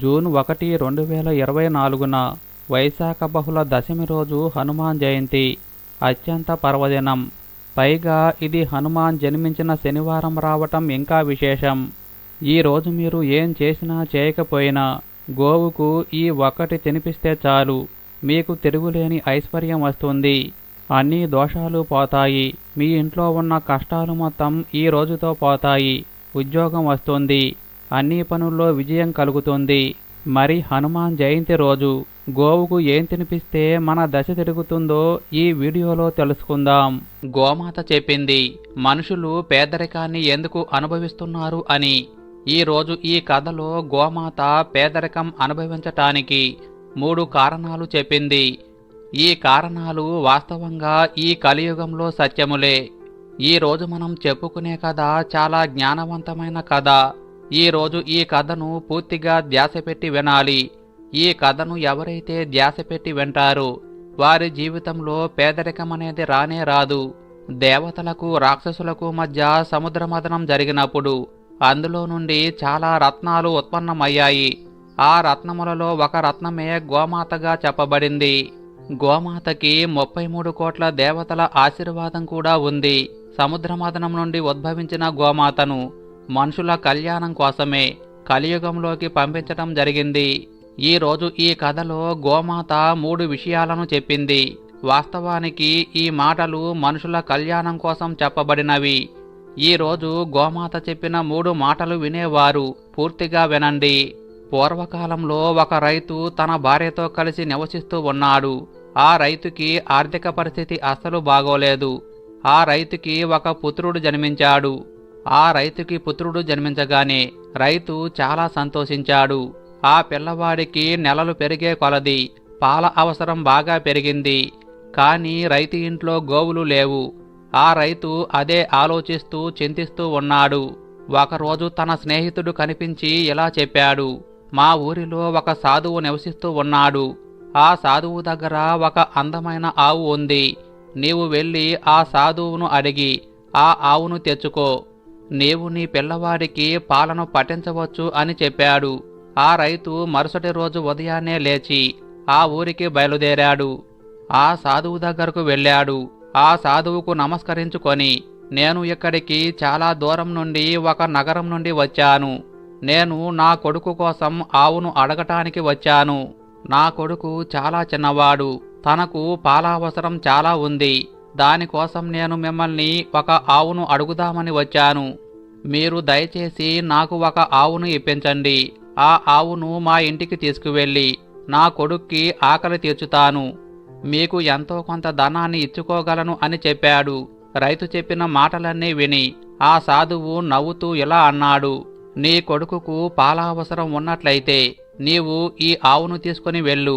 June ఒకటి రెండు వేల ఇరవై నాలుగున వైశాఖ బహుళ దశమి రోజు హనుమాన్ జయంతి అత్యంత పర్వదినం. పైగా ఇది హనుమాన్ జన్మించిన శనివారం రావటం ఇంకా విశేషం. ఈ రోజు మీరు ఏం చేసినా చేయకపోయినా గోవుకు ఈ ఒక్కటి తినిపిస్తే చాలు. మీకు తిరుగులేని ఐశ్వర్యం వస్తుంది. అన్ని దోషాలు పోతాయి. మీ ఇంట్లో ఉన్న కష్టాలు మొత్తం ఈ రోజుతో పోతాయి. ఉద్యోగం వస్తుంది. అన్ని పనుల్లో విజయం కలుగుతుంది. మరి హనుమాన్ జయంతి రోజు గోవుకు ఏం తినిపిస్తే మన దశ తిరుగుతుందో ఈ వీడియోలో తెలుసుకుందాం. గోమాత చెప్పింది మనుషులు పేదరికాన్ని ఎందుకు అనుభవిస్తున్నారు అని. ఈ రోజు ఈ కథలో గోమాత పేదరికం అనుభవించటానికి మూడు కారణాలు చెప్పింది. ఈ కారణాలు వాస్తవంగా ఈ కలియుగంలో సత్యములే. ఈ రోజు మనం చెప్పుకునే కథ చాలా జ్ఞానవంతమైన కథ. ఈరోజు ఈ కథను పూర్తిగా ధ్యాస పెట్టి వినాలి. ఈ కథను ఎవరైతే ధ్యాస పెట్టి వింటారో వారి జీవితంలో పేదరికం అనేది రానే రాదు. దేవతలకు రాక్షసులకు మధ్య సముద్రమదనం జరిగినప్పుడు అందులో నుండి చాలా రత్నాలు ఉత్పన్నమయ్యాయి. ఆ రత్నములలో ఒక రత్నమే గోమాతగా చెప్పబడింది. గోమాతకి ముప్పై మూడు కోట్ల దేవతల ఆశీర్వాదం కూడా ఉంది. సముద్రమదనం నుండి ఉద్భవించిన గోమాతను మనుషుల కళ్యాణం కోసమే కలియుగంలోకి పంపించటం జరిగింది. ఈరోజు ఈ కథలో గోమాత మూడు విషయాలను చెప్పింది. వాస్తవానికి ఈ మాటలు మనుషుల కళ్యాణం కోసం చెప్పబడినవి. ఈ రోజు గోమాత చెప్పిన మూడు మాటలు వినేవారు పూర్తిగా వినండి. పూర్వకాలంలో ఒక రైతు తన భార్యతో కలిసి నివసిస్తూ ఉన్నాడు. ఆ రైతుకి ఆర్థిక పరిస్థితి అస్సలు బాగోలేదు. ఆ రైతుకి ఒక పుత్రుడు జన్మించాడు. ఆ రైతుకి పుత్రుడు జన్మించగానే రైతు చాలా సంతోషించాడు. ఆ పిల్లవాడికి నెలలు పెరిగే కొలది పాల అవసరం బాగా పెరిగింది. కానీ రైతు ఇంట్లో గోవులు లేవు. ఆ రైతు అదే ఆలోచిస్తూ చింతిస్తూ ఉన్నాడు. ఒకరోజు తన స్నేహితుడు కనిపించి ఇలా చెప్పాడు మా ఊరిలో ఒక సాధువు నివసిస్తూ ఉన్నాడు. ఆ సాధువు దగ్గర ఒక అందమైన ఆవు ఉంది. నీవు వెళ్ళి ఆ సాధువును అడిగి ఆ ఆవును తెచ్చుకో. నీవు నీ పిల్లవాడికి పాలను పట్టించవచ్చు అని చెప్పాడు. ఆ రైతు మరుసటి రోజు ఉదయాన్నే లేచి ఆ ఊరికి బయలుదేరాడు. ఆ సాధువు దగ్గరకు వెళ్ళాడు. ఆ సాధువుకు నమస్కరించుకొని నేను ఇక్కడికి చాలా దూరం నుండి ఒక నగరం నుండి వచ్చాను. నేను నా కొడుకు కోసం ఆవును అడగటానికి వచ్చాను. నా కొడుకు చాలా చిన్నవాడు. తనకు పాల అవసరం చాలా ఉంది. దానికోసం నేను మిమ్మల్ని ఒక ఆవును అడుగుదామని వచ్చాను. మీరు దయచేసి నాకు ఒక ఆవును ఇప్పించండి. ఆ ఆవును మా ఇంటికి తీసుకువెళ్ళి నా కొడుక్కి ఆకలి తీర్చుతాను. మీకు ఎంతో కొంత ధనాన్ని ఇచ్చుకోగలను అని చెప్పాడు. రైతు చెప్పిన మాటలన్నీ విని ఆ సాధువు నవ్వుతూ ఇలా అన్నాడు. నీ కొడుకుకు పాల అవసరం ఉన్నట్లయితే నీవు ఈ ఆవును తీసుకుని వెళ్ళు.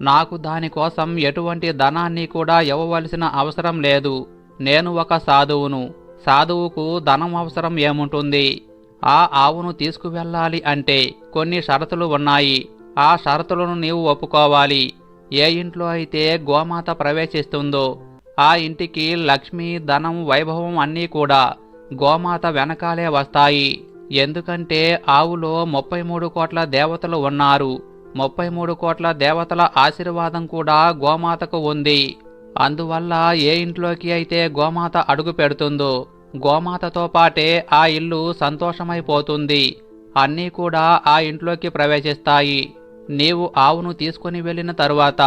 నాకు దానికోసం ఎటువంటి ధనాన్ని కూడా ఇవ్వవలసిన అవసరం లేదు. నేను ఒక సాధువును. సాధువుకు ధనం అవసరం ఏముంటుంది? ఆ ఆవును తీసుకువెళ్ళాలి అంటే కొన్ని షరతులు ఉన్నాయి. ఆ షరతులను నీవు ఒప్పుకోవాలి. ఏ ఇంట్లో అయితే గోమాత ప్రవేశిస్తుందో ఆ ఇంటికి లక్ష్మి ధనం వైభవం అన్నీ కూడా గోమాత వెనకాలే వస్తాయి. ఎందుకంటే ఆవులో ముప్పై మూడు కోట్ల దేవతలు ఉన్నారు. ముప్పై మూడు కోట్ల దేవతల ఆశీర్వాదం కూడా గోమాతకు ఉంది. అందువల్ల ఏ ఇంట్లోకి అయితే గోమాత అడుగు పెడుతుందో గోమాతతో పాటే ఆ ఇల్లు సంతోషమైపోతుంది. అన్నీ కూడా ఆ ఇంట్లోకి ప్రవేశిస్తాయి. నీవు ఆవును తీసుకుని వెళ్ళిన తరువాత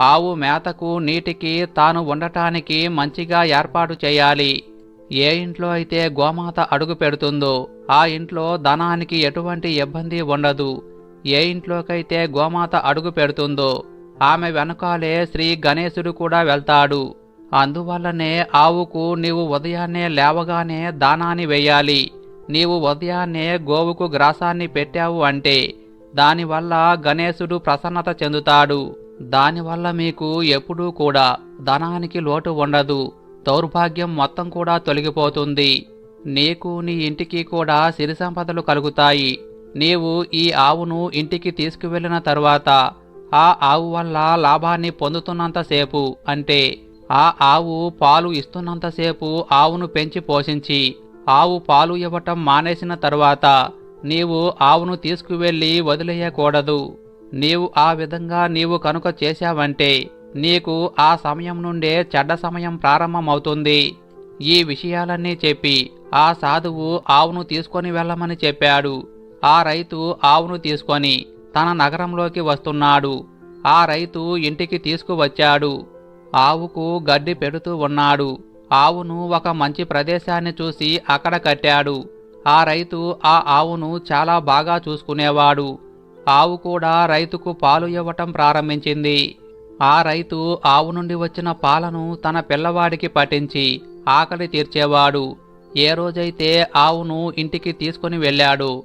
ఆవు మేతకు నీటికి తాను ఉండటానికి మంచిగా ఏర్పాటు చేయాలి. ఏ ఇంట్లో అయితే గోమాత అడుగు పెడుతుందో ఆ ఇంట్లో ధనానికి ఎటువంటి ఇబ్బంది ఉండదు. ఏ ఇంట్లోకైతే గోమాత అడుగు పెడుతుందో ఆమె వెనకాలే శ్రీ గణేశుడు కూడా వెళ్తాడు. అందువల్లనే ఆవుకు నీవు ఉదయాన్నే లేవగానే దానాన్ని వేయాలి. నీవు ఉదయాన్నే గోవుకు గ్రాసాన్ని పెట్టావు అంటే దానివల్ల గణేశుడు ప్రసన్నత చెందుతాడు. దానివల్ల మీకు ఎప్పుడూ కూడా ధనానికి లోటు ఉండదు. దౌర్భాగ్యం మొత్తం కూడా తొలగిపోతుంది. నీకు నీ ఇంటికి కూడా సిరి సంపదలు కలుగుతాయి. నీవు ఈ ఆవును ఇంటికి తీసుకువెళ్ళిన తరువాత ఆ ఆవు వల్ల లాభాన్ని పొందుతున్నంతసేపు అంటే ఆ ఆవు పాలు ఇస్తున్నంతసేపు ఆవును పెంచి పోషించి ఆవు పాలు ఇవ్వటం మానేసిన తరువాత నీవు ఆవును తీసుకువెళ్ళి వదిలేయకూడదు. నీవు ఆ విధంగా నీవు కనుక చేశావంటే నీకు ఆ సమయం నుండే చెడ్డ సమయం ప్రారంభమవుతుంది. ఈ విషయాలన్నీ చెప్పి ఆ సాధువు ఆవును తీసుకొని వెళ్ళమని చెప్పాడు. ఆ రైతు ఆవును తీసుకొని తన నగరంలోకి వస్తున్నాడు. ఆ రైతు ఇంటికి తీసుకువచ్చాడు. ఆవుకు గడ్డి పెడుతూ ఉన్నాడు. ఆవును ఒక మంచి ప్రదేశాన్ని చూసి అక్కడ కట్టాడు. ఆ రైతు ఆ ఆవును చాలా బాగా చూసుకునేవాడు. ఆవు కూడా రైతుకు పాలు ఇవ్వటం ప్రారంభించింది. ఆ రైతు ఆవు నుండి వచ్చిన పాలను తన పిల్లవాడికి పట్టించి ఆకలి తీర్చేవాడు. ఏ రోజైతే ఆవును ఇంటికి తీసుకొని వెళ్ళాడు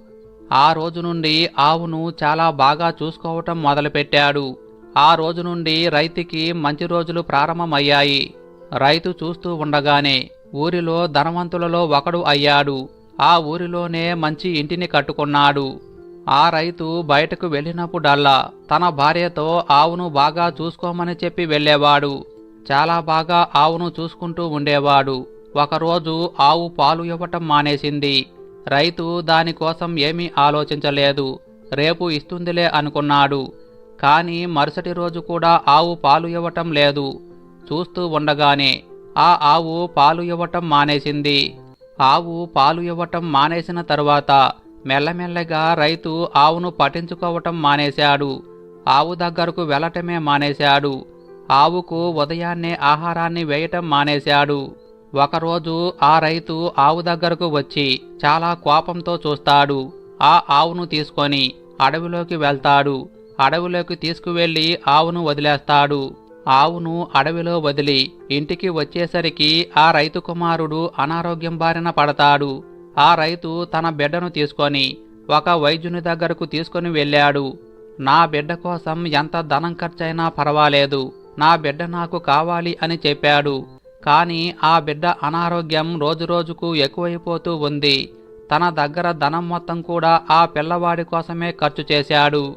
ఆ రోజు నుండి ఆవును చాలా బాగా చూసుకోవటం మొదలుపెట్టాడు. ఆ రోజు నుండి రైతుకి మంచి రోజులు ప్రారంభమయ్యాయి. రైతు చూస్తూ ఉండగానే ఊరిలో ధనవంతులలో ఒకడు అయ్యాడు. ఆ ఊరిలోనే మంచి ఇంటిని కట్టుకున్నాడు. ఆ రైతు బయటకు వెళ్ళినప్పుడల్లా తన భార్యతో ఆవును బాగా చూసుకోమని చెప్పి వెళ్ళేవాడు. చాలా బాగా ఆవును చూసుకుంటూ ఉండేవాడు. ఒకరోజు ఆవు పాలు ఇవ్వటం మానేసింది. రైతు దానికోసం ఏమీ ఆలోచించలేదు. రేపు ఇస్తుందిలే అనుకున్నాడు. కానీ మరుసటి రోజు కూడా ఆవు పాలు ఇవ్వటం లేదు. చూస్తూ ఉండగానే ఆ ఆవు పాలు ఇవ్వటం మానేసింది. ఆవు పాలు ఇవ్వటం మానేసిన తరువాత మెల్లమెల్లగా రైతు ఆవును పట్టించుకోవటం మానేశాడు. ఆవు దగ్గరకు వెళ్ళటమే మానేశాడు. ఆవుకు ఉదయాన్నే ఆహారాన్ని వేయటం మానేశాడు. ఒకరోజు ఆ రైతు ఆవు దగ్గరకు వచ్చి చాలా కోపంతో చూస్తాడు. ఆ ఆవును తీసుకొని అడవిలోకి వెళ్తాడు. అడవిలోకి తీసుకువెళ్ళి ఆవును వదిలేస్తాడు. ఆవును అడవిలో వదిలి ఇంటికి వచ్చేసరికి ఆ రైతు కుమారుడు అనారోగ్యం బారిన పడతాడు. ఆ రైతు తన బిడ్డను తీసుకొని ఒక వైద్యుని దగ్గరకు తీసుకొని వెళ్ళాడు. నా బిడ్డ కోసం ఎంత ధనం ఖర్చైనా పర్వాలేదు. నా బిడ్డ నాకు కావాలి అని చెప్పాడు. కానీ ఆ బిడ్డ అనారోగ్యం రోజురోజుకు ఎక్కువైపోతూ ఉంది. తన దగ్గర ధనం మొత్తం కూడా ఆ పిల్లవాడి కోసమే ఖర్చు చేశాడు.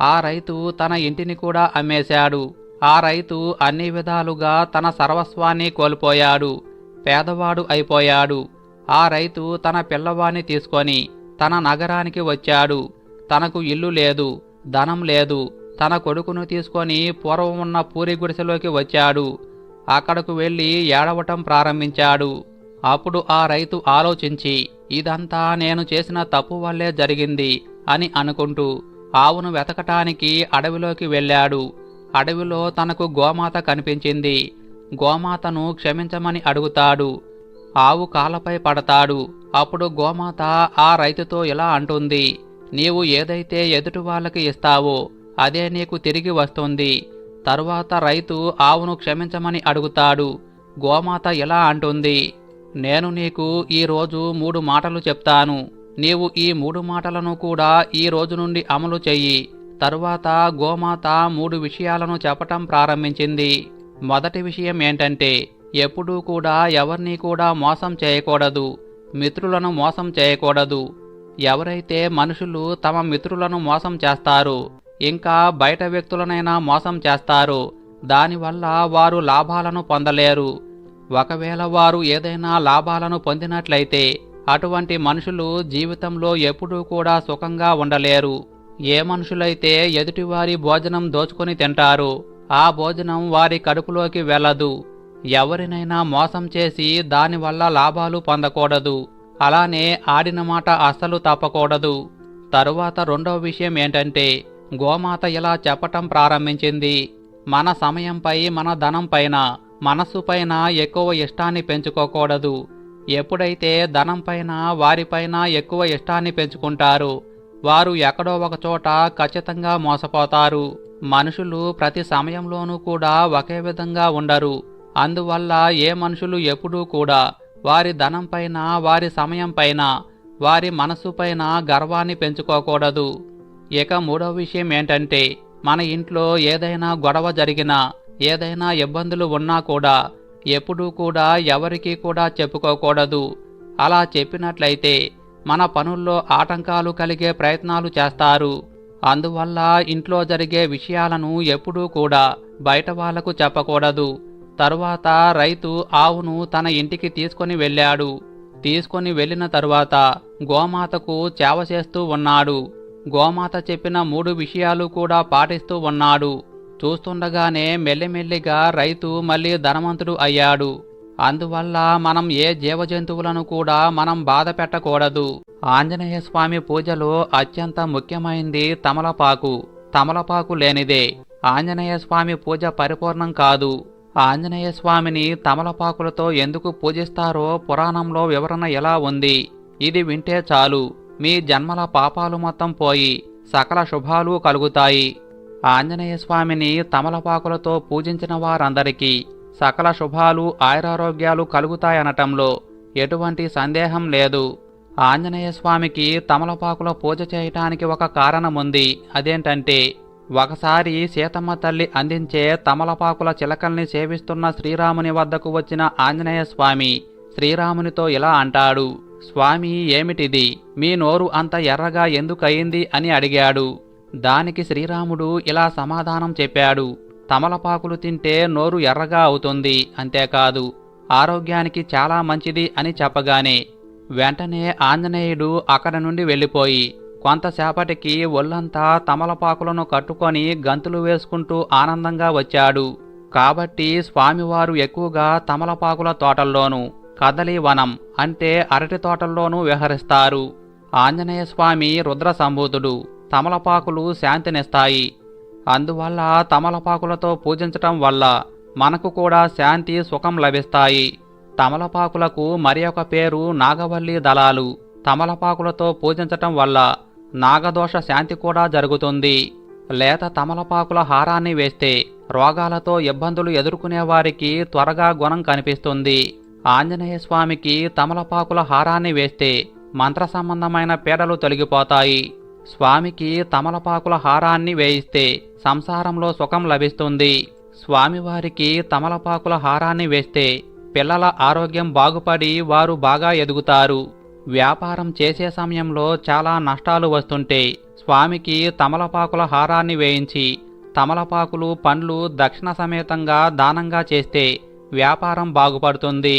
ఆ రైతు తన ఇంటిని కూడా అమ్మేశాడు. ఆ రైతు అన్ని విధాలుగా తన సర్వస్వాన్ని కోల్పోయాడు. పేదవాడు అయిపోయాడు. ఆ రైతు తన పిల్లవాణ్ణి తీసుకొని తన నగరానికి వచ్చాడు. తనకు ఇల్లు లేదు ధనం లేదు. తన కొడుకును తీసుకొని పూర్వం ఉన్న పూరి గుడిసెలోకి వచ్చాడు. అక్కడకు వెళ్ళి ఏడవటం ప్రారంభించాడు. అప్పుడు ఆ రైతు ఆలోచించి ఇదంతా నేను చేసిన తప్పు వల్లే జరిగింది అని అనుకుంటూ ఆవును వెతకటానికి అడవిలోకి వెళ్ళాడు. అడవిలో తనకు గోమాత కనిపించింది. గోమాతను క్షమించమని అడుగుతాడు. ఆవు కాలపై పడతాడు. అప్పుడు గోమాత ఆ రైతుతో ఇలా అంటుంది నీవు ఏదైతే ఎదుటి వాళ్ళకి ఇస్తావో అదే నీకు తిరిగి వస్తుంది. తరువాత రైతు ఆవును క్షమించమని అడుగుతాడు. గోమాత ఎలా అంటుంది? నేను నీకు ఈ రోజు మూడు మాటలు చెప్తాను. నీవు ఈ మూడు మాటలను కూడా ఈ రోజు నుండి అమలు చెయ్యి. తరువాత గోమాత మూడు విషయాలను చెప్పటం ప్రారంభించింది. మొదటి విషయం ఏంటంటే ఎప్పుడూ కూడా ఎవరిని కూడా మోసం చేయకూడదు. మిత్రులను మోసం చేయకూడదు. ఎవరైతే మనుషులు తమ మిత్రులను మోసం చేస్తారు ఇంకా బయట వ్యక్తులనైనా మోసం చేస్తారు. దానివల్ల వారు లాభాలను పొందలేరు. ఒకవేళ వారు ఏదైనా లాభాలను పొందినట్లయితే అటువంటి మనుషులు జీవితంలో ఎప్పుడూ కూడా సుఖంగా ఉండలేరు. ఏ మనుషులైతే ఎదుటివారి భోజనం దోచుకొని తింటారు ఆ భోజనం వారి కడుపులోకి వెళ్ళదు. ఎవరినైనా మోసం చేసి దానివల్ల లాభాలు పొందకూడదు. అలానే ఆడిన మాట అస్సలు తప్పకూడదు. తరువాత రెండో విషయం ఏంటంటే గోమాత ఇలా చెప్పటం ప్రారంభించింది. మన సమయంపై మన ధనం పైన మనస్సుపైన ఎక్కువ ఇష్టాన్ని పెంచుకోకూడదు. ఎప్పుడైతే ధనం పైన వారిపైన ఎక్కువ ఇష్టాన్ని పెంచుకుంటారు వారు ఎక్కడో ఒక చోట ఖచ్చితంగా మోసపోతారు. మనుషులు ప్రతి సమయంలోనూ కూడా ఒకే విధంగా ఉండరు. అందువల్ల ఏ మనుషులు ఎప్పుడూ కూడా వారి ధనం పైన వారి సమయం పైన వారి మనస్సుపైన గర్వాన్ని పెంచుకోకూడదు. ఇక మూడో విషయం ఏంటంటే మన ఇంట్లో ఏదైనా గొడవ జరిగినా ఏదైనా ఇబ్బందులు ఉన్నా కూడా ఎప్పుడూ కూడా ఎవరికీ కూడా చెప్పుకోకూడదు. అలా చెప్పినట్లయితే మన పనుల్లో ఆటంకాలు కలిగే ప్రయత్నాలు చేస్తారు. అందువల్ల ఇంట్లో జరిగే విషయాలను ఎప్పుడూ కూడా బయట వాళ్ళకు చెప్పకూడదు. తరువాత రైతు ఆవును తన ఇంటికి తీసుకొని వెళ్ళాడు. తీసుకొని వెళ్ళిన తరువాత గోమాతకు చేవ చేస్తూ ఉన్నాడు. గోమాత చెప్పిన మూడు విషయాలు కూడా పాటిస్తూ ఉన్నాడు. చూస్తుండగానే మెల్లిమెల్లిగా రైతు మళ్ళీ ధనవంతుడు అయ్యాడు. అందువల్ల మనం ఏ జీవజంతువులను కూడా మనం బాధ పెట్టకూడదు. ఆంజనేయ స్వామి పూజలో అత్యంత ముఖ్యమైంది తమలపాకు. తమలపాకు లేనిదే ఆంజనేయ స్వామి పూజ పరిపూర్ణం కాదు. ఆంజనేయ స్వామిని తమలపాకులతో ఎందుకు పూజిస్తారో పురాణంలో వివరణ ఎలా ఉంది? ఇది వింటే చాలు. మీ జన్మల పాపాలు మొత్తం పోయి సకల శుభాలు కలుగుతాయి. ఆంజనేయ స్వామిని తమలపాకులతో పూజించిన వారందరికీ సకల శుభాలు ఆయురారోగ్యాలు కలుగుతాయనటంలో ఎటువంటి సందేహం లేదు. ఆంజనేయ స్వామికి తమలపాకుల పూజ చేయటానికి ఒక కారణముంది. అదేంటంటే ఒకసారి సీతమ్మ తల్లి అందించే తమలపాకుల చిలకల్ని సేవిస్తున్న శ్రీరాముని వద్దకు వచ్చిన ఆంజనేయ స్వామి శ్రీరామునితో ఇలా అంటాడు. స్వామి ఏమిటిది? మీ నోరు అంత ఎర్రగా ఎందుకయింది అని అడిగాడు. దానికి శ్రీరాముడు ఇలా సమాధానం చెప్పాడు. తమలపాకులు తింటే నోరు ఎర్రగా అవుతుంది అంతేకాదు ఆరోగ్యానికి చాలా మంచిది అని చెప్పగానే వెంటనే ఆంజనేయుడు అక్కడ నుండి వెళ్ళిపోయి కొంతసేపటికి ఒళ్ళంతా తమలపాకులను కట్టుకొని గంతులు వేసుకుంటూ ఆనందంగా వచ్చాడు. కాబట్టి స్వామివారు ఎక్కువగా తమలపాకుల తోటల్లోనూ కదలీవనం అంటే అరటి తోటల్లోనూ విహరిస్తారు. ఆంజనేయస్వామి రుద్ర సంభూతుడు తమలపాకులు శాంతినిస్తాయి అందువల్ల తమలపాకులతో పూజించటం వల్ల మనకు కూడా శాంతి సుఖం లభిస్తాయి. తమలపాకులకు మరి ఒక పేరు నాగవల్లి దళాలు. తమలపాకులతో పూజించటం వల్ల నాగదోష శాంతి కూడా జరుగుతుంది. లేత తమలపాకుల హారాన్ని వేస్తే రోగాలతో ఇబ్బందులు ఎదుర్కొనే వారికి త్వరగా గుణం కనిపిస్తుంది. ఆంజనేయ స్వామికి తమలపాకుల హారాన్ని వేస్తే మంత్ర సంబంధమైన పీడలు తొలగిపోతాయి. స్వామికి తమలపాకుల హారాన్ని వేయిస్తే సంసారంలో సుఖం లభిస్తుంది. స్వామివారికి తమలపాకుల హారాన్ని వేస్తే పిల్లల ఆరోగ్యం బాగుపడి వారు బాగా ఎదుగుతారు. వ్యాపారం చేసే సమయంలో చాలా నష్టాలు వస్తుంటే స్వామికి తమలపాకుల హారాన్ని వేయించి తమలపాకులు పండ్లు దక్షిణ సమేతంగా దానంగా చేస్తే వ్యాపారం బాగుపడుతుంది.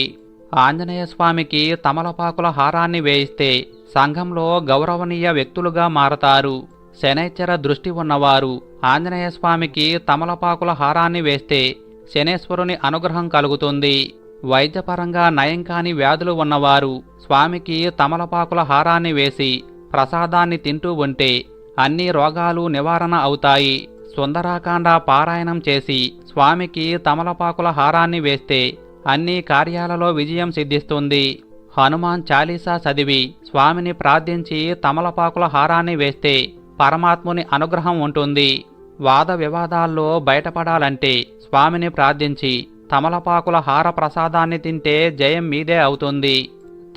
ఆంజనేయ స్వామికి తమలపాకుల హారాన్ని వేయిస్తే సంఘంలో గౌరవనీయ వ్యక్తులుగా మారతారు. శనైశ్చర దృష్టి ఉన్నవారు ఆంజనేయ స్వామికి తమలపాకుల హారాన్ని వేస్తే శనేశ్వరుని అనుగ్రహం కలుగుతుంది. వైద్యపరంగా నయం కాని వ్యాధులు ఉన్నవారు స్వామికి తమలపాకుల హారాన్ని వేసి ప్రసాదాన్ని తింటూ ఉంటే అన్ని రోగాలు నివారణ అవుతాయి. సుందరాకాండ పారాయణం చేసి స్వామికి తమలపాకుల హారాన్ని వేస్తే అన్ని కార్యాలలో విజయం సిద్ధిస్తుంది. హనుమాన్ చాలీసా చదివి స్వామిని ప్రార్థించి తమలపాకుల హారాన్ని వేస్తే పరమాత్ముని అనుగ్రహం ఉంటుంది. వాద వివాదాల్లో బయటపడాలంటే స్వామిని ప్రార్థించి తమలపాకుల హార ప్రసాదాన్ని తింటే జయం మీదే అవుతుంది.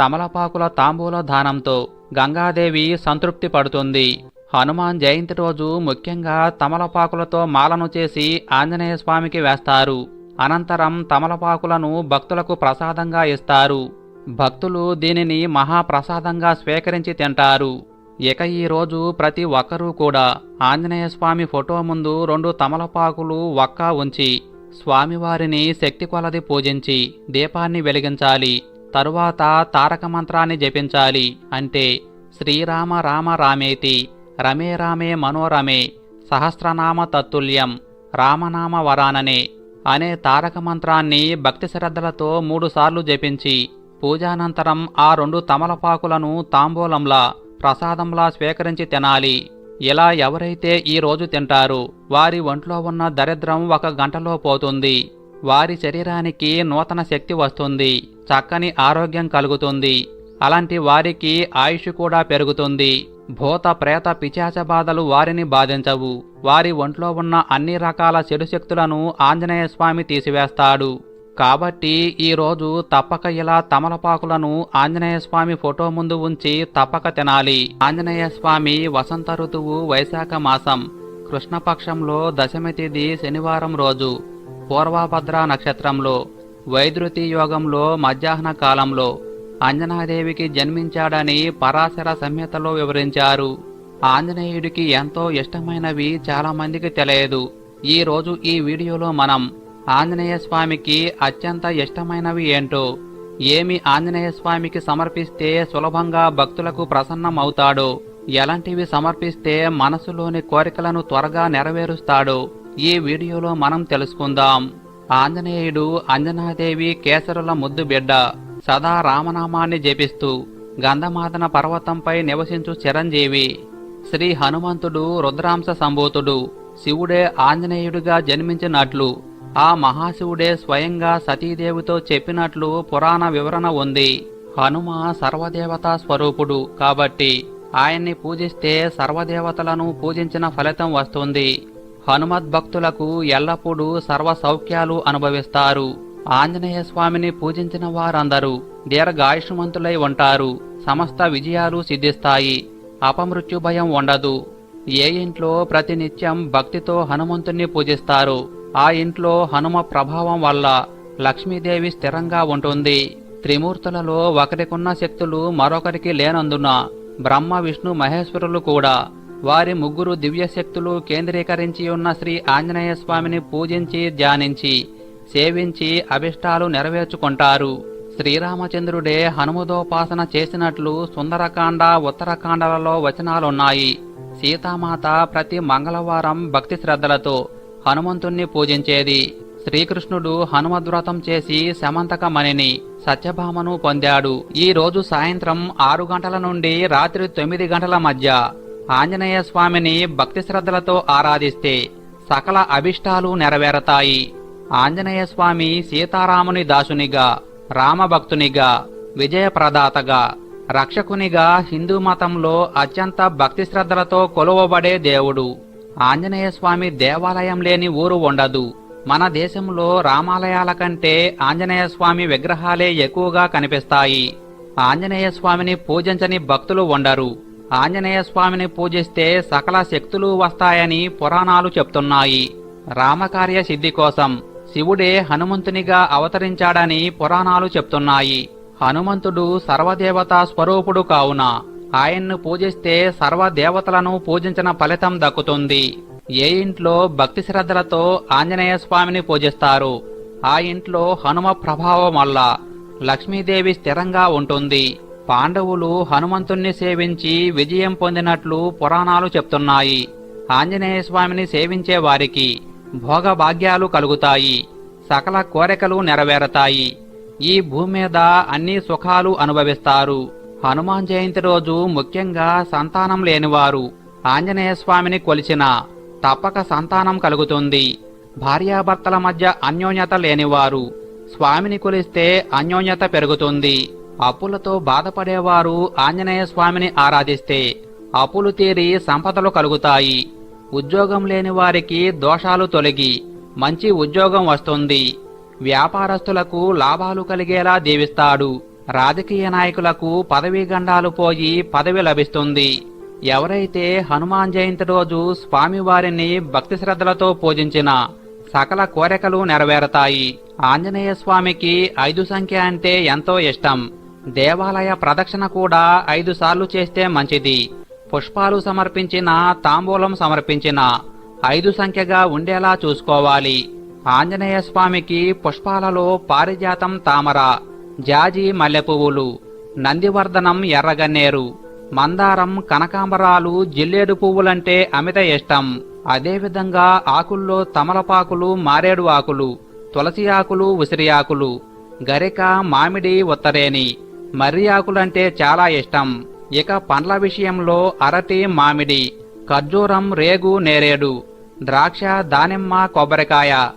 తమలపాకుల తాంబూల దానంతో గంగాదేవి సంతృప్తి పడుతుంది. హనుమాన్ జయంతి రోజు ముఖ్యంగా తమలపాకులతో మాలను చేసి ఆంజనేయ స్వామికి వేస్తారు. అనంతరం తమలపాకులను భక్తులకు ప్రసాదంగా ఇస్తారు. భక్తులు దీనిని మహాప్రసాదంగా స్వీకరించి తింటారు. ఇక ఈ రోజు ప్రతి ఒక్కరూ కూడా ఆంజనేయ స్వామి ఫోటో ముందు రెండు తమలపాకులు ఒక్క ఉంచి స్వామివారిని శక్తి కొలది పూజించి దీపాన్ని వెలిగించాలి. తరువాత తారక మంత్రాన్ని జపించాలి అంటే శ్రీరామ రామ రామేతి రమే రామే మనోరమే సహస్రనామ తత్తుల్యం రామనామ వరాననే అనే తారక మంత్రాన్ని భక్తి శ్రద్ధలతో మూడుసార్లు జపించి పూజానంతరం ఆ రెండు తమలపాకులను తాంబూలంలా ప్రసాదంలా స్వీకరించి తినాలి. ఇలా ఎవరైతే ఈ రోజు తింటారో వారి ఒంట్లో ఉన్న దరిద్రం ఒక గంటలో పోతుంది. వారి శరీరానికి నూతన శక్తి వస్తుంది చక్కని ఆరోగ్యం కలుగుతుంది. అలాంటి వారికి ఆయుష్ కూడా పెరుగుతుంది. భూత ప్రేత పిచాచ బాధలు వారిని బాధించవు. వారి ఒంట్లో ఉన్న అన్ని రకాల చెడు శక్తులను ఆంజనేయ స్వామి తీసివేస్తాడు. కాబట్టి ఈ రోజు తప్పక ఇలా తమలపాకులను ఆంజనేయ స్వామి ఫోటో ముందు ఉంచి తప్పక తినాలి. ఆంజనేయ స్వామి వసంత ఋతువు వైశాఖ మాసం కృష్ణపక్షంలో దశమి తిథి శనివారం రోజు పూర్వభద్ర నక్షత్రంలో వైద్యుతి యోగంలో మధ్యాహ్న కాలంలో అంజనాదేవికి జన్మించాడని పరాశర సంహితలో వివరించారు. ఆంజనేయుడికి ఎంతో ఇష్టమైనవి చాలా మందికి తెలియదు. ఈరోజు ఈ వీడియోలో మనం ఆంజనేయ స్వామికి అత్యంత ఇష్టమైనవి ఏంటో ఏమి ఆంజనేయ స్వామికి సమర్పిస్తే సులభంగా భక్తులకు ప్రసన్నమవుతాడో ఎలాంటివి సమర్పిస్తే మనసులోని కోరికలను త్వరగా నెరవేరుస్తాడో ఈ వీడియోలో మనం తెలుసుకుందాం. ఆంజనేయుడు అంజనాదేవి కేసరుల ముద్దు బిడ్డ. సదా రామనామాన్ని జపిస్తూ గంధమాదన పర్వతంపై నివసించు చిరంజీవి. శ్రీ హనుమంతుడు రుద్రాంశ సంభూతుడు శివుడే ఆంజనేయుడిగా జన్మించినట్లు ఆ మహాశివుడే స్వయంగా సతీదేవితో చెప్పినట్లు పురాణ వివరణ ఉంది. హనుమ సర్వదేవతా స్వరూపుడు కాబట్టి ఆయన్ని పూజిస్తే సర్వదేవతలను పూజించిన ఫలితం వస్తుంది. హనుమద్భక్తులకు ఎల్లప్పుడూ సర్వ సౌఖ్యాలు అనుభవిస్తారు. ఆంజనేయ స్వామిని పూజించిన వారందరూ దీర్ఘాయుష్మంతులై ఉంటారు. సమస్త విజయాలు సిద్ధిస్తాయి. అపమృత్యు భయం ఉండదు. ఏ ఇంట్లో ప్రతినిత్యం భక్తితో హనుమంతుణ్ణి పూజిస్తారు. ఆ ఇంట్లో హనుమ ప్రభావం వల్ల లక్ష్మీదేవి స్థిరంగా ఉంటుంది. త్రిమూర్తులలో ఒకరికున్న శక్తులు మరొకరికి లేనందున బ్రహ్మ విష్ణు మహేశ్వరులు కూడా వారి ముగ్గురు దివ్య శక్తులు కేంద్రీకరించి ఉన్న శ్రీ ఆంజనేయ స్వామిని పూజించి ధ్యానించి సేవించి అభిష్టాలు నెరవేర్చుకుంటారు. శ్రీరామచంద్రుడే హనుమదోపాసన చేసినట్లు సుందరకాండ ఉత్తరకాండలలో వచనాలున్నాయి. సీతామాత ప్రతి మంగళవారం భక్తి శ్రద్ధలతో హనుమంతుణ్ణి పూజించేది. శ్రీకృష్ణుడు హనుమద్వ్రతం చేసి శమంతకమణిని సత్యభామను పొందాడు. ఈ రోజు సాయంత్రం ఆరు గంటల నుండి రాత్రి తొమ్మిది గంటల మధ్య ఆంజనేయ స్వామిని భక్తి శ్రద్ధలతో ఆరాధిస్తే సకల అభిష్టాలు నెరవేరతాయి. ఆంజనేయ స్వామి సీతారాముని దాసునిగా రామభక్తునిగా విజయప్రదాతగా రక్షకునిగా హిందూ మతంలో అత్యంత భక్తి శ్రద్ధలతో కొలువబడే దేవుడు. ఆంజనేయ స్వామి దేవాలయం లేని ఊరు ఉండదు. మన దేశంలో రామాలయాల కంటే ఆంజనేయ స్వామి విగ్రహాలే ఎక్కువగా కనిపిస్తాయి. ఆంజనేయ స్వామిని పూజించని భక్తులు ఉండరు. ఆంజనేయ స్వామిని పూజిస్తే సకల శక్తులు వస్తాయని పురాణాలు చెప్తున్నాయి. రామకార్య సిద్ధి కోసం శివుడే హనుమంతునిగా అవతరించాడని పురాణాలు చెప్తున్నాయి. హనుమంతుడు సర్వదేవతా స్వరూపుడు కావున ఆయన్ను పూజిస్తే సర్వదేవతలను పూజించిన ఫలితం దక్కుతుంది. ఏ ఇంట్లో భక్తి శ్రద్ధలతో ఆంజనేయ స్వామిని పూజిస్తారు ఆ ఇంట్లో హనుమ ప్రభావం వల్ల లక్ష్మీదేవి స్థిరంగా ఉంటుంది. పాండవులు హనుమంతుణ్ణి సేవించి విజయం పొందినట్లు పురాణాలు చెప్తున్నాయి. ఆంజనేయ స్వామిని సేవించే వారికి భోగభాగ్యాలు కలుగుతాయి. సకల కోరికలు నెరవేరతాయి. ఈ భూమి మీద అన్ని సుఖాలు అనుభవిస్తారు. హనుమాన్ జయంతి రోజు ముఖ్యంగా సంతానం లేనివారు ఆంజనేయ స్వామిని కొలిచిన తప్పక సంతానం కలుగుతుంది. భార్యాభర్తల మధ్య అన్యోన్యత లేనివారు స్వామిని కొలిస్తే అన్యోన్యత పెరుగుతుంది. అప్పులతో బాధపడేవారు ఆంజనేయ స్వామిని ఆరాధిస్తే అప్పులు తీరి సంపదలు కలుగుతాయి. ఉద్యోగం లేని వారికి దోషాలు తొలగి మంచి ఉద్యోగం వస్తుంది. వ్యాపారస్తులకు లాభాలు కలిగేలా దీవిస్తాడు రాజకీయ నాయకులకు పదవీ గండాలు పోయి పదవి లభిస్తుంది. ఎవరైతే హనుమాన్ జయంతి రోజు స్వామివారిని భక్తి శ్రద్ధలతో పూజించిన సకల కోరికలు నెరవేరతాయి. ఆంజనేయ స్వామికి ఐదు సంఖ్య అంటే ఎంతో ఇష్టం. దేవాలయ ప్రదక్షిణ కూడా ఐదు సార్లు చేస్తే మంచిది. పుష్పాలు సమర్పించిన తాంబూలం సమర్పించిన ఐదు సంఖ్యగా ఉండేలా చూసుకోవాలి. ఆంజనేయ స్వామికి పుష్పాలలో పారిజాతం తామర జాజి మల్లెపువ్వులు నందివర్ధనం ఎర్రగన్నేరు మందారం కనకాంబరాలు జిల్లేడు పువ్వులంటే అమిత ఇష్టం. అదేవిధంగా ఆకుల్లో తమలపాకులు మారేడు ఆకులు తులసి ఆకులు ఉసిరి ఆకులు గరిక మామిడి ఉత్తరేని మర్రి ఆకులంటే చాలా ఇష్టం. ఇక పండ్ల విషయంలో అరటి మామిడి ఖర్జూరం రేగు నేరేడు ద్రాక్ష దానిమ్మ కొబ్బరికాయ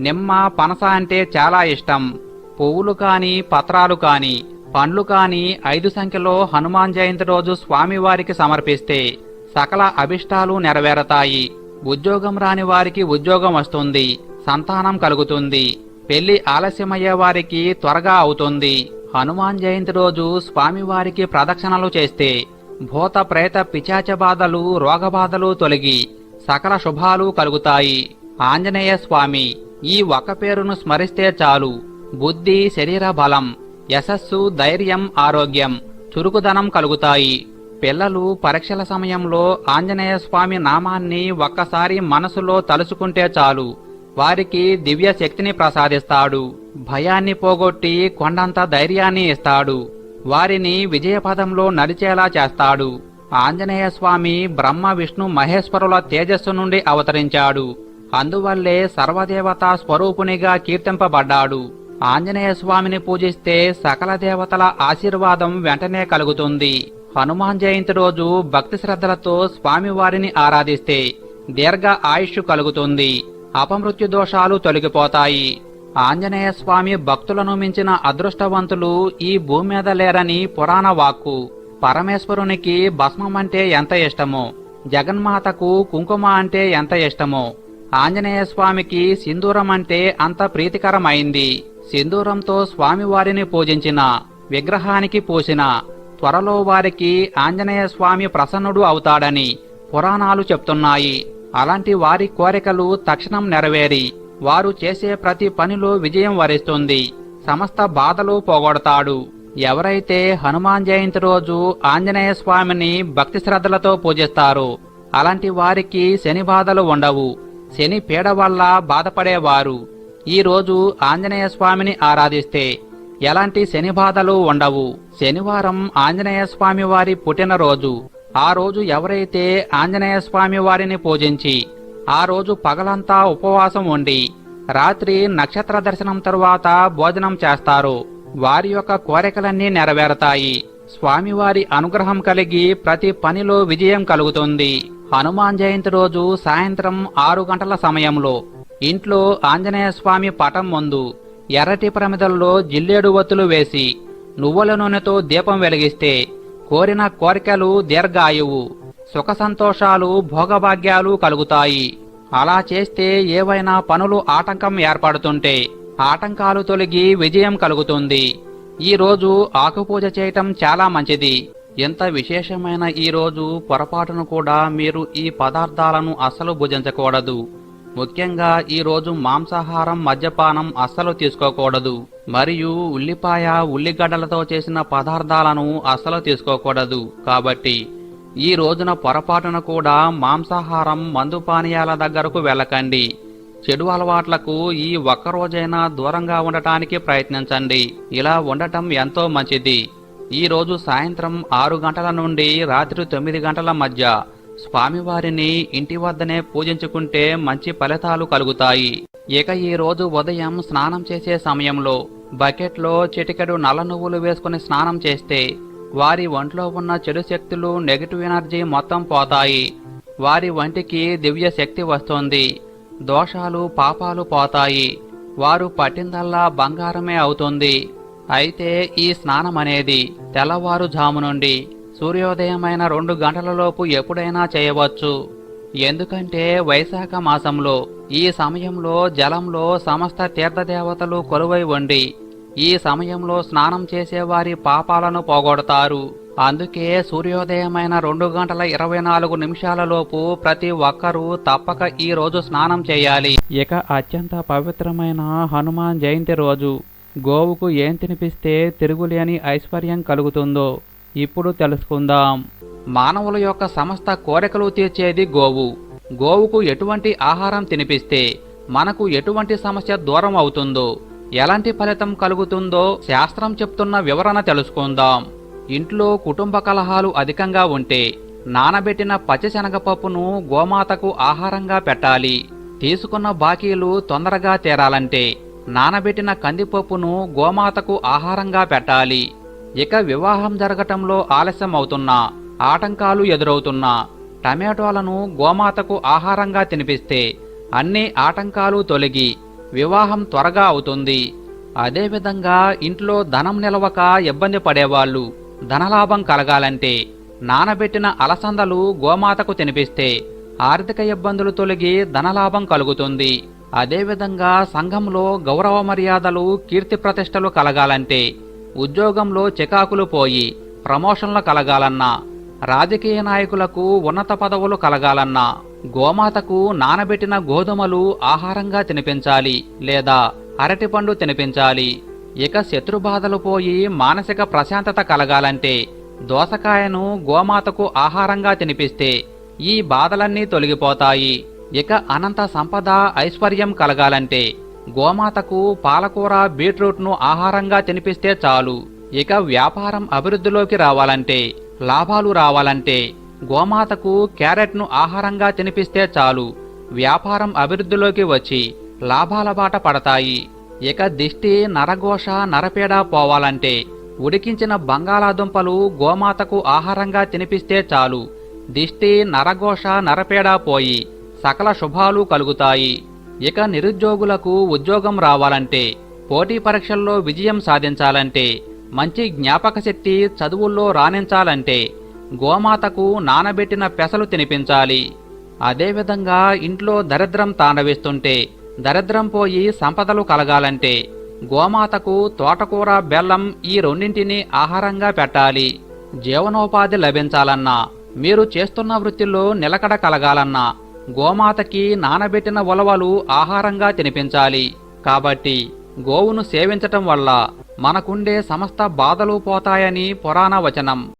నిమ్మ పనస అంటే చాలా ఇష్టం. పువ్వులు కాని పత్రాలు కాని పండ్లు కాని ఐదు సంఖ్యలో హనుమాన్ జయంతి రోజు స్వామివారికి సమర్పిస్తే సకల అభిష్టాలు నెరవేరతాయి. ఉద్యోగం రాని వారికి ఉద్యోగం వస్తుంది. సంతానం కలుగుతుంది. పెళ్ళి ఆలస్యమయ్యే వారికి త్వరగా అవుతుంది. హనుమాన్ జయంతి రోజు స్వామివారికి ప్రదక్షిణలు చేస్తే భూత ప్రేత పిచాచ బాధలు రోగబాధలు తొలగి సకల శుభాలు కలుగుతాయి. ఆంజనేయ స్వామి ఈ ఒక పేరును స్మరిస్తే చాలు. బుద్ధి శరీర బలం యశస్సు ధైర్యం ఆరోగ్యం చురుకుదనం కలుగుతాయి. పిల్లలు పరీక్షల సమయంలో ఆంజనేయ స్వామి నామాన్ని ఒక్కసారి మనసులో తలుచుకుంటే చాలు. వారికి దివ్య శక్తిని ప్రసాదిస్తాడు. భయాన్ని పోగొట్టి కొండంత ధైర్యాన్ని ఇస్తాడు. వారిని విజయపదంలో నడిచేలా చేస్తాడు. ఆంజనేయ స్వామి బ్రహ్మ విష్ణు మహేశ్వరుల తేజస్సు నుండి అవతరించాడు. అందువల్లే సర్వదేవతా స్వరూపునిగా కీర్తింపబడ్డాడు. ఆంజనేయ స్వామిని పూజిస్తే సకల దేవతల ఆశీర్వాదం వెంటనే కలుగుతుంది. హనుమాన్ జయంతి రోజు భక్తి శ్రద్ధలతో స్వామివారిని ఆరాధిస్తే దీర్ఘ ఆయుష్ కలుగుతుంది. అపమృత్యు దోషాలు తొలగిపోతాయి. ఆంజనేయ స్వామి భక్తులను మించిన అదృష్టవంతులు ఈ భూమి మీద లేరని పురాణ వాక్కు. పరమేశ్వరునికి భస్మం అంటే ఎంత ఇష్టమో జగన్మాతకు కుంకుమ అంటే ఎంత ఇష్టమో ఆంజనేయ స్వామికి సింధూరం అంటే అంత ప్రీతికరమైంది. సింధూరంతో స్వామివారిని పూజించిన విగ్రహానికి పూసిన త్వరలో వారికి ఆంజనేయ స్వామి ప్రసన్నుడు అవుతాడని పురాణాలు చెప్తున్నాయి. అలాంటి వారి కోరికలు తక్షణం నెరవేరి. వారు చేసే ప్రతి పనిలో విజయం వరిస్తుంది. సమస్త బాధలు పోగొడతాడు. ఎవరైతే హనుమాన్ జయంతి రోజు ఆంజనేయ స్వామిని భక్తి శ్రద్ధలతో పూజిస్తారో అలాంటి వారికి శని బాధలు ఉండవు. శని పీడ వల్ల బాధపడేవారు. ఈ రోజు ఆంజనేయ స్వామిని ఆరాధిస్తే ఎలాంటి శని బాధలు ఉండవు. శనివారం ఆంజనేయ స్వామి వారి పుట్టినరోజు. ఆ రోజు ఎవరైతే ఆంజనేయ స్వామి వారిని పూజించి ఆ రోజు పగలంతా ఉపవాసం ఉండి రాత్రి నక్షత్ర దర్శనం తరువాత భోజనం చేస్తారు వారి యొక్క కోరికలన్నీ నెరవేరతాయి. స్వామివారి అనుగ్రహం కలిగి ప్రతి పనిలో విజయం కలుగుతుంది. హనుమాన్ జయంతి రోజు సాయంత్రం ఆరు గంటల సమయంలో ఇంట్లో ఆంజనేయ స్వామి పటం ముందు ఎర్రటి ప్రమిదల్లో జిల్లేడు వత్తులు వేసి నువ్వుల నూనెతో దీపం వెలిగిస్తే కోరిన కోరికలు దీర్ఘాయువు సుఖ సంతోషాలు భోగభాగ్యాలు కలుగుతాయి. అలా చేస్తే ఏవైనా పనులు ఆటంకం ఏర్పడుతుంటే ఆటంకాలు తొలగి విజయం కలుగుతుంది. ఈ రోజు ఆకుపూజ చేయటం చాలా మంచిది. ఎంత విశేషమైన ఈ రోజు పొరపాటును కూడా మీరు ఈ పదార్థాలను అస్సలు భుజించకూడదు. ముఖ్యంగా ఈ రోజు మాంసాహారం మద్యపానం అస్సలు తీసుకోకూడదు. మరియు ఉల్లిపాయ ఉల్లిగడ్డలతో చేసిన పదార్థాలను అస్సలు తీసుకోకూడదు. కాబట్టి ఈ రోజున పొరపాటున కూడా మాంసాహారం మందు పానీయాల దగ్గరకు వెళ్ళకండి. చెడు అలవాట్లకు ఈ ఒక్క రోజైనా దూరంగా ఉండటానికి ప్రయత్నించండి. ఇలా ఉండటం ఎంతో మంచిది. ఈరోజు సాయంత్రం ఆరు గంటల నుండి రాత్రి తొమ్మిది గంటల మధ్య స్వామివారిని ఇంటి వద్దనే పూజించుకుంటే మంచి ఫలితాలు కలుగుతాయి. ఇక ఈ రోజు ఉదయం స్నానం చేసే సమయంలో బకెట్లో చిటికెడు నల్ల నువ్వులు వేసుకుని స్నానం చేస్తే వారి ఒంట్లో ఉన్న చెడు శక్తులు నెగిటివ్ ఎనర్జీ మొత్తం పోతాయి. వారి వంటికి దివ్య శక్తి వస్తుంది. దోషాలు పాపాలు పోతాయి. వారు పట్టిందల్లా బంగారమే అవుతుంది. అయితే ఈ స్నానం అనేది తెల్లవారుజాము నుండి సూర్యోదయమైన రెండు గంటలలోపు ఎప్పుడైనా చేయవచ్చు. ఎందుకంటే వైశాఖ మాసంలో ఈ సమయంలో జలంలో సమస్త తీర్థదేవతలు కొలువై ఉండి ఈ సమయంలో స్నానం చేసేవారి పాపాలను పోగొడతారు. అందుకే సూర్యోదయమైన రెండు గంటల ఇరవై నాలుగు నిమిషాలలోపు ప్రతి ఒక్కరూ తప్పక ఈ రోజు స్నానం చేయాలి. ఇక అత్యంత పవిత్రమైన హనుమాన్ జయంతి రోజు. గోవుకు ఏం తినిపిస్తే తిరుగులేని ఐశ్వర్యం కలుగుతుందో ఇప్పుడు తెలుసుకుందాం. మానవుల యొక్క సమస్త కోరికలు తీర్చేది గోవు. గోవుకు ఎటువంటి ఆహారం తినిపిస్తే మనకు ఎటువంటి సమస్య దూరం అవుతుందో ఎలాంటి ఫలితం కలుగుతుందో శాస్త్రం చెప్తున్న వివరణ తెలుసుకుందాం. ఇంట్లో కుటుంబ కలహాలు అధికంగా ఉంటే నానబెట్టిన పచ్చిశనగపప్పును గోమాతకు ఆహారంగా పెట్టాలి. తీసుకున్న బాకీలు తొందరగా తీరాలంటే నానబెట్టిన కందిపప్పును గోమాతకు ఆహారంగా పెట్టాలి. ఇక వివాహం జరగటంలో ఆలస్యం అవుతున్నా ఆటంకాలు ఎదురవుతున్నా టమాటోలను గోమాతకు ఆహారంగా తినిపిస్తే అన్ని ఆటంకాలు తొలగి వివాహం త్వరగా అవుతుంది. అదేవిధంగా ఇంట్లో ధనం నిలవక ఇబ్బంది పడేవాళ్ళు ధనలాభం కలగాలంటే నానబెట్టిన అలసందలు గోమాతకు తినిపిస్తే ఆర్థిక ఇబ్బందులు తొలగి ధనలాభం కలుగుతుంది. అదేవిధంగా సంఘంలో గౌరవ మర్యాదలు కీర్తి ప్రతిష్టలు కలగాలంటే ఉద్యోగంలో చికాకులు పోయి ప్రమోషన్లు కలగాలన్నా రాజకీయ నాయకులకు ఉన్నత పదవులు కలగాలన్నా గోమాతకు నానబెట్టిన గోధుమలు ఆహారంగా తినిపించాలి లేదా అరటిపండు తినిపించాలి. ఇక శత్రుబాధలు పోయి మానసిక ప్రశాంతత కలగాలంటే దోసకాయను గోమాతకు ఆహారంగా తినిపిస్తే ఈ బాధలన్నీ తొలగిపోతాయి. ఇక అనంత సంపద ఐశ్వర్యం కలగాలంటే గోమాతకు పాలకూర బీట్రూట్ను ఆహారంగా తినిపిస్తే చాలు. ఇక వ్యాపారం అభివృద్ధిలోకి రావాలంటే లాభాలు రావాలంటే గోమాతకు క్యారెట్ను ఆహారంగా తినిపిస్తే చాలు. వ్యాపారం అభివృద్ధిలోకి వచ్చి లాభాల బాట పడతాయి. ఇక దిష్టి నరఘోష నరపేడ పోవాలంటే ఉడికించిన బంగాళాదుంపలు గోమాతకు ఆహారంగా తినిపిస్తే చాలు. దిష్టి నరఘోష నరపేడ పోయి సకల శుభాలు కలుగుతాయి. ఇక నిరుద్యోగులకు ఉద్యోగం రావాలంటే పోటీ పరీక్షల్లో విజయం సాధించాలంటే మంచి జ్ఞాపక శక్తి చదువుల్లో రాణించాలంటే గోమాతకు నానబెట్టిన పెసలు తినిపించాలి. అదేవిధంగా ఇంట్లో దరిద్రం తాండవిస్తుంటే దరిద్రం పోయి సంపదలు కలగాలంటే గోమాతకు తోటకూర బెల్లం ఈ రెండింటిని ఆహారంగా పెట్టాలి. జీవనోపాధి లభించాలన్నా మీరు చేస్తున్న వృత్తిలో నిలకడ కలగాలన్నా గోమాతకి నానబెట్టిన ఉలవలు ఆహారంగా తినిపించాలి. కాబట్టి గోవును సేవించటం వల్ల మనకుండే సమస్త బాధలు పోతాయని పురాణ వచనం